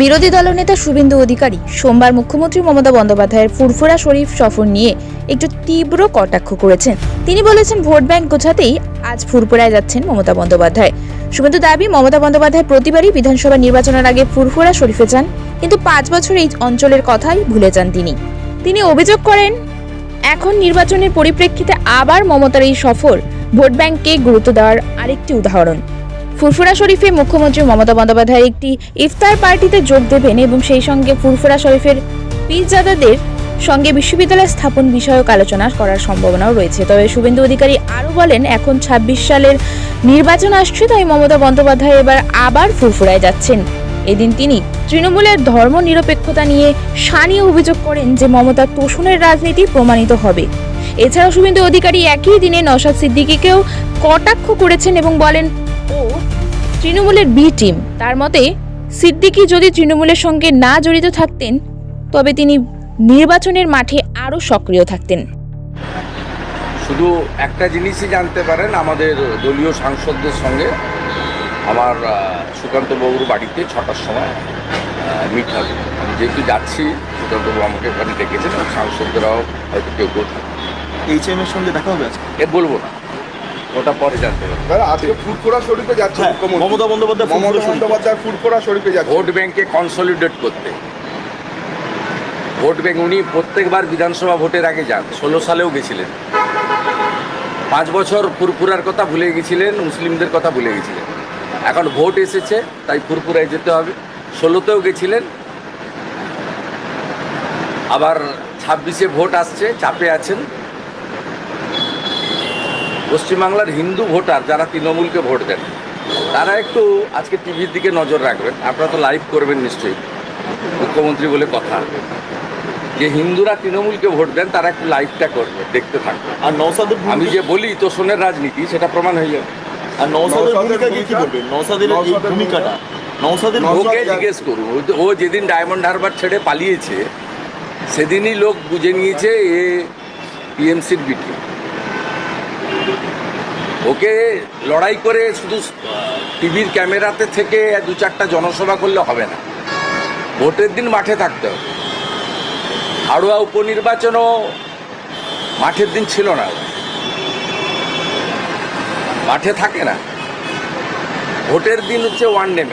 বিরোধী দলনেতা শুভেন্দু অধিকারী সোমবার মুখ্যমন্ত্রী মমতা বন্দ্যোপাধ্যায়ের ফুরফুরা শরীফ সফর নিয়ে একটু তীব্র কটাক্ষ করেছেন। তিনি বলেছেন, ভোট ব্যাংক গোছাতেই আজ ফুরফুরায় যাচ্ছেন মমতা বন্দ্যোপাধ্যায়। শুভেন্দু দাবি, মমতা বন্দ্যোপাধ্যায় প্রতিবারই বিধানসভা নির্বাচনের আগে ফুরফুরা শরীফে যান, কিন্তু পাঁচ বছর এই অঞ্চলের কথাই ভুলে যান তিনি। তিনি অভিযোগ করেন, এখন নির্বাচনের পরিপ্রেক্ষিতে আবার মমতার এই সফর ভোট ব্যাংককে গুরুত্ব দেওয়ার আরেকটি উদাহরণ। ফুরফুরা শরীফে মুখ্যমন্ত্রী মমতা বন্দ্যোপাধ্যায় একটি ইফতার পার্টিতে যোগ দেবেন এবং সেই সঙ্গে ফুরফুরা শরীফের পীরজাদাদের সঙ্গে বিশ্ববিদ্যালয় স্থাপন বিষয়ক আলোচনা করার সম্ভাবনাও রয়েছে। তবে শুভেন্দু অধিকারী আরও বলেন, এখন ছাব্বিশ সালের নির্বাচন আসছে, তাই মমতা বন্দ্যোপাধ্যায় এবার আবার ফুরফুরায় যাচ্ছেন। এদিন তিনি তৃণমূলের ধর্ম নিরপেক্ষতা নিয়ে সানিয়ে অভিযোগ করেন যে মমতা তোষণের রাজনীতি প্রমাণিত হবে। এছাড়াও শুভেন্দু অধিকারী একই দিনে নওশাদ সিদ্দিকীকেও কটাক্ষ করেছেন এবং বলেন তৃণমূলের বি টিম। তার মতে সিদ্দিকী যদি তৃণমূলের সঙ্গে না জড়িত থাকতেন তবে তিনি নির্বাচনের মাঠে আরও সক্রিয় থাকতেন। শুধু একটা জিনিসই জানতে পারেন আমাদের দলীয় সাংসদদের সঙ্গে আমার আহ, সুকান্ত বাবুর বাড়িতে ছটার সময় মিট হবে। আমি যেহেতু যাচ্ছি সুকান্তবাবু আমাকে ওখানে ডেকেছেন সাংসদরাও হয়তো কেউ কেউ থাকবে। এইচ এম এর সঙ্গে দেখা হবে আজকে? এ বলব না। ওটা পরে জানতে পারব। আজকে ফুরফুরা শরীফে যাচ্ছে হ্যাঁ, মুখ্যমন্ত্রী। মমতা বন্দ্যোপাধ্যায় মমতা। বন্দ্যোপাধ্যায় ফুরফুরা শরীফে যাচ্ছে। ভোট ব্যাংকে কনসলিডেট করতে। ভোট ব্যাংক উনি প্রত্যেকবার বিধানসভা ভোটের আগে যান। ষোলো সালেও গেছিলেন। পাঁচ বছর ফুরফুরার কথা ভুলে গেছিলেন মুসলিমদের কথা ভুলে গেছিলেন। এখন ভোট এসেছে তাই ফুরফুরায় যেতে হবে। ষোলোতেও গেছিলেন। আবার ছাব্বিশে ভোট আসছে চাপে আছেন। পশ্চিমবাংলার হিন্দু ভোটার যারা তৃণমূলকে ভোট দেন তারা একটু আজকে টিভির দিকে নজর রাখবেন। আপনারা তো লাইভ করবেন নিশ্চয়ই মুখ্যমন্ত্রী বলে কথা। যে হিন্দুরা তৃণমূলকে ভোট দেন তারা একটু লাইভটা করবে দেখতে থাকবে। আর নওসাদের আমি যে বলি তোষণের রাজনীতি সেটা প্রমাণ হয়ে যাবে। আর নওশাদের ভূমিকা কি বলবেন এই ভূমিকাটা? ওকে জিজ্ঞেস করুন ও ও যেদিন ডায়মন্ড হারবার ছেড়ে পালিয়েছে সেদিনই লোক বুঝে নিয়েছে এ টিএমসির বিটি ওকে লড়াই করে শুধু টিভির ক্যামেরাতে থেকে দু চারটা জনসভা করলে হবে না। ভোটের দিন মাঠে থাকতে হবে। হাড়ুয়া উপনির্বাচনও মাঠের দিন ছিল না। মাঠে থাকে না। ভোটের দিন হচ্ছে ওয়ান ডে